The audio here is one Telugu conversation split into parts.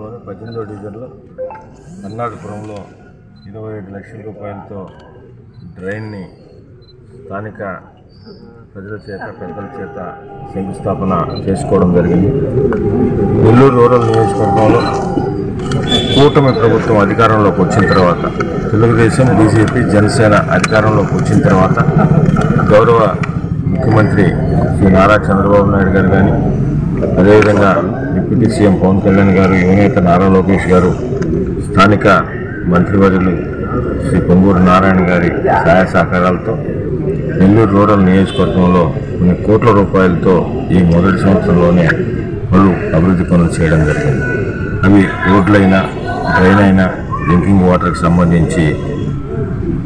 లోని పద్దెనిమిదో డివిజన్లో కర్ణాటకపురంలో ఇరవై ఐదు లక్షల రూపాయలతో డ్రైన్ని స్థానిక ప్రజల చేత పెద్దల చేత శంకుస్థాపన చేసుకోవడం జరిగింది. నెల్లూరు రూరల్ నియోజకవర్గంలో కూటమి ప్రభుత్వం అధికారంలోకి వచ్చిన తర్వాత తెలుగుదేశం బీజేపీ జనసేన అధికారంలోకి వచ్చిన తర్వాత గౌరవ ముఖ్యమంత్రి శ్రీ నారా చంద్రబాబు నాయుడు గారు కానీ అదేవిధంగా డిప్యూటీ సీఎం పవన్ కళ్యాణ్ గారు యువనేత నారా లోకేష్ గారు స్థానిక మంత్రివర్యులు శ్రీ పొంగూరు నారాయణ గారి సహాయ సహకారాలతో నెల్లూరు రూరల్ నియోజకవర్గంలో కొన్ని కోట్ల రూపాయలతో ఈ మొదటి సంవత్సరంలోనే పలు అభివృద్ధి పనులు చేయడం జరిగింది. అవి రోడ్లైనా డ్రైన్ అయినా డ్రింకింగ్ వాటర్కి సంబంధించి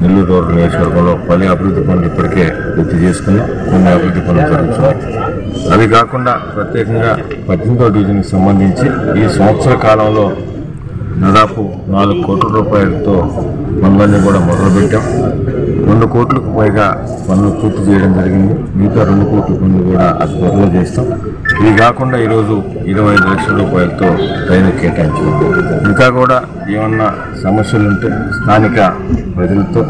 నెల్లూరు రూరల్ నియోజకవర్గంలో పలు అభివృద్ధి పనులు ఇప్పటికే పూర్తి చేసుకున్నాం కొన్ని అభివృద్ధి పనులు జరుగుతున్నాయి. అవి కాకుండా ప్రత్యేకంగా పద్దెనిమిదో డివిజన్కి సంబంధించి ఈ సంవత్సర కాలంలో దాదాపు నాలుగు కోట్ల రూపాయలతో పనులన్నీ కూడా మొదలుపెట్టాం. రెండు కోట్లకు పైగా పనులు పూర్తి చేయడం జరిగింది. మిగతా రెండు కోట్ల పనులు కూడా అతి త్వరలో చేస్తాం. ఇది కాకుండా ఈరోజు ఇరవై ఐదు లక్షల రూపాయలతో ట్రైన్ కేటాయించాం. ఇంకా కూడా ఏమన్నా సమస్యలు ఉంటే స్థానిక ప్రజలతో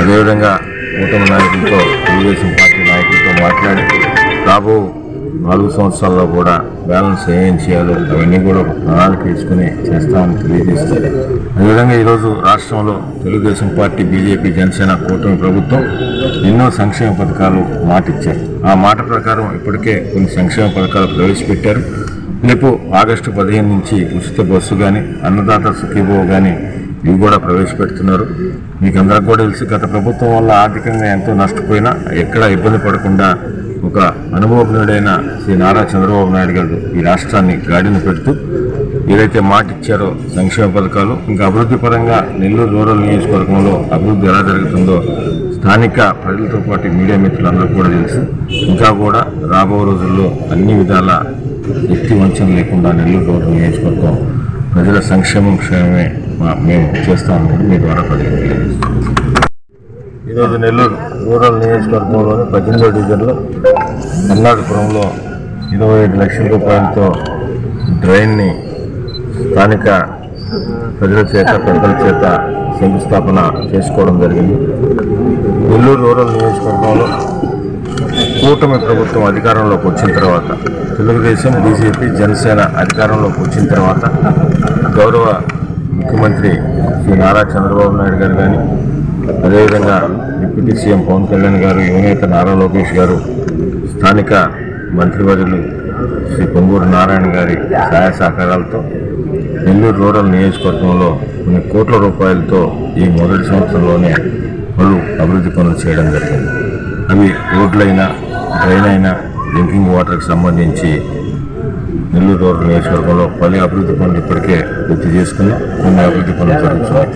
అదేవిధంగా కూటమి నాయకులతో తెలుగుదేశం పార్టీ నాయకులతో మాట్లాడి రాబో నాలుగు సంవత్సరాల్లో కూడా బ్యాలెన్స్ ఏం చేయాలో అవన్నీ కూడా ఒక ప్రణాళిక తీసుకుని చేస్తామని తెలియజేస్తారు అదేవిధంగా ఈరోజు రాష్ట్రంలో తెలుగుదేశం పార్టీ బీజేపీ జనసేన కూటమి ప్రభుత్వం ఎన్నో సంక్షేమ పథకాలు మాటిచ్చారు. ఆ మాట ప్రకారం ఇప్పటికే కొన్ని సంక్షేమ పథకాలు ప్రవేశపెట్టారు. రేపు ఆగస్టు పదిహేను నుంచి ఉచిత బస్సు కానీ అన్నదాత సుఖీభో కానీ ఇవి కూడా ప్రవేశపెడుతున్నారు. మీకు అందరికి కూడా తెలుసు గత ప్రభుత్వం వల్ల ఆర్థికంగా ఎంతో నష్టపోయినా ఎక్కడ ఇబ్బంది పడకుండా ఒక అనుభవజ్ఞుడైన శ్రీ నారా చంద్రబాబు నాయుడు గారు ఈ రాష్ట్రాన్ని గాడిన పెడుతూ ఏదైతే మాట ఇచ్చారో సంక్షేమ పథకాలు ఇంకా అభివృద్ధి పరంగా నెల్లూరు రూరల్ నియోజకవర్గంలో అభివృద్ధి ఎలా జరుగుతుందో స్థానిక ప్రజలతో పాటు మీడియా మిత్రులందరూ కూడా తెలుసు. ఇంకా కూడా రాబో రోజుల్లో అన్ని విధాల వ్యక్తి వంచన లేకుండా నెల్లూరు రూరల్ నియోజకవర్గం ప్రజల సంక్షేమం క్షేమమే మా- మేము చేస్తామని కూడా మీ ద్వారా ప్రజలకు తెలియజేస్తాం ఈరోజు నెల్లూరు రూరల్ నియోజకవర్గంలోని పద్దెనిమిదో డివిజన్లో కర్ణాటకపురంలో ఇరవై ఐదు లక్షల రూపాయలతో డ్రైన్ని స్థానిక ప్రజల చేత పెద్దల చేత శంకుస్థాపన చేసుకోవడం జరిగింది. నెల్లూరు రూరల్ నియోజకవర్గంలో కూటమి ప్రభుత్వం అధికారంలోకి వచ్చిన తర్వాత తెలుగుదేశం బీజేపీ జనసేన అధికారంలోకి వచ్చిన తర్వాత గౌరవ ముఖ్యమంత్రి శ్రీ నారా చంద్రబాబు నాయుడు గారు కానీ అదేవిధంగా డిప్యూటీ సీఎం పవన్ కళ్యాణ్ గారు యువనేత నారా లోకేష్ గారు స్థానిక మంత్రివర్యులు శ్రీ పొంగూరు నారాయణ గారి సహాయ సహకారాలతో నెల్లూరు రూరల్ నియోజకవర్గంలో కొన్ని కోట్ల రూపాయలతో ఈ మొదటి సంవత్సరంలోనే పలు అభివృద్ధి పనులు చేయడం జరిగింది. అవి రోడ్లైనా డ్రైన్ అయినా డ్రింకింగ్ వాటర్కి సంబంధించి నెల్లూరు రూరల్ నియోజకవర్గంలో పలు అభివృద్ధి పనులు ఇప్పటికే పూర్తి చేసుకుని కొన్ని అభివృద్ధి పనులు జరుగుతున్నాయి.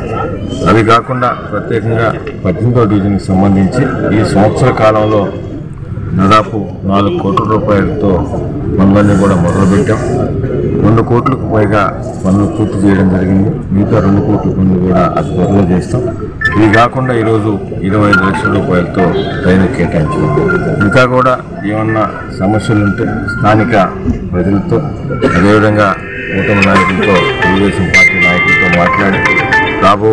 అవి కాకుండా ప్రత్యేకంగా పద్దెనిమిదో డివిజన్కి సంబంధించి ఈ సంవత్సర కాలంలో దాదాపు నాలుగు కోట్ల రూపాయలతో పనులన్నీ కూడా మొదలుపెట్టాం. రెండు కోట్లకు పైగా పనులు పూర్తి చేయడం జరిగింది. మిగతా రెండు కోట్ల పనులు కూడా అతి త్వరలో చేస్తాం. ఇవి కాకుండా ఈరోజు ఇరవై ఐదు లక్షల రూపాయలతో ట్రైన్ కేటాయించాం. ఇంకా కూడా ఏమన్నా సమస్యలు ఉంటే స్థానిక ప్రజలతో అదేవిధంగా కూటమి నాయకులతో తెలుగుదేశం పార్టీ నాయకులతో మాట్లాడి రాబో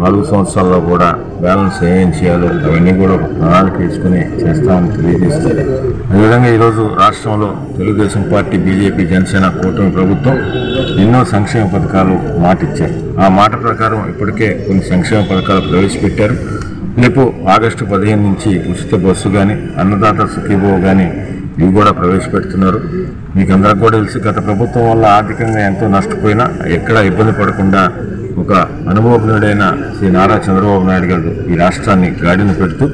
నాలుగు సంవత్సరాల్లో కూడా బ్యాలెన్స్ ఏం చేయాలో అవన్నీ కూడా ఒక ప్రణాళిక వేసుకుని చేస్తామని తెలియజేస్తారు అదేవిధంగా ఈరోజు రాష్ట్రంలో తెలుగుదేశం పార్టీ బీజేపీ జనసేన కూటమి ప్రభుత్వం ఎన్నో సంక్షేమ పథకాలు మాటిచ్చారు. ఆ మాట ప్రకారం ఇప్పటికే కొన్ని సంక్షేమ పథకాలు ప్రవేశపెట్టారు. రేపు ఆగస్టు పదిహేను నుంచి ఉచిత బస్సు కానీ అన్నదాత సుఖీభో కానీ ఇవి కూడా ప్రవేశపెడుతున్నారు. మీకు అందరికి కూడా తెలిసి గత ప్రభుత్వం వల్ల ఆర్థికంగా ఎంతో నష్టపోయినా ఎక్కడా ఇబ్బంది పడకుండా ఒక అనుభవజ్ఞుడైన శ్రీ నారా చంద్రబాబు నాయుడు గారు ఈ రాష్ట్రాన్ని గాడిన పెడుతూ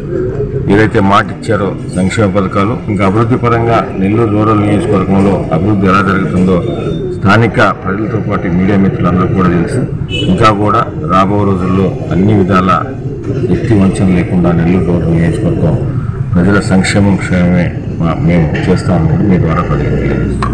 ఏదైతే మాట ఇచ్చారో సంక్షేమ పథకాలు ఇంకా అభివృద్ధి పరంగా నెల్లూరు రూరల్ నియోజకవర్గంలో అభివృద్ధి ఎలా జరుగుతుందో స్థానిక ప్రజలతో పాటు మీడియా మిత్రులందరూ కూడా తెలుసు. ఇంకా కూడా రాబో రోజుల్లో అన్ని విధాల వ్యక్తి వంచన లేకుండా నెల్లూరు రూరల్ నియోజకవర్గం ప్రజల సంక్షేమం క్షేమమే మా- మేము చేస్తామని మీ ద్వారా ప్రజలకు తెలియజేస్తాం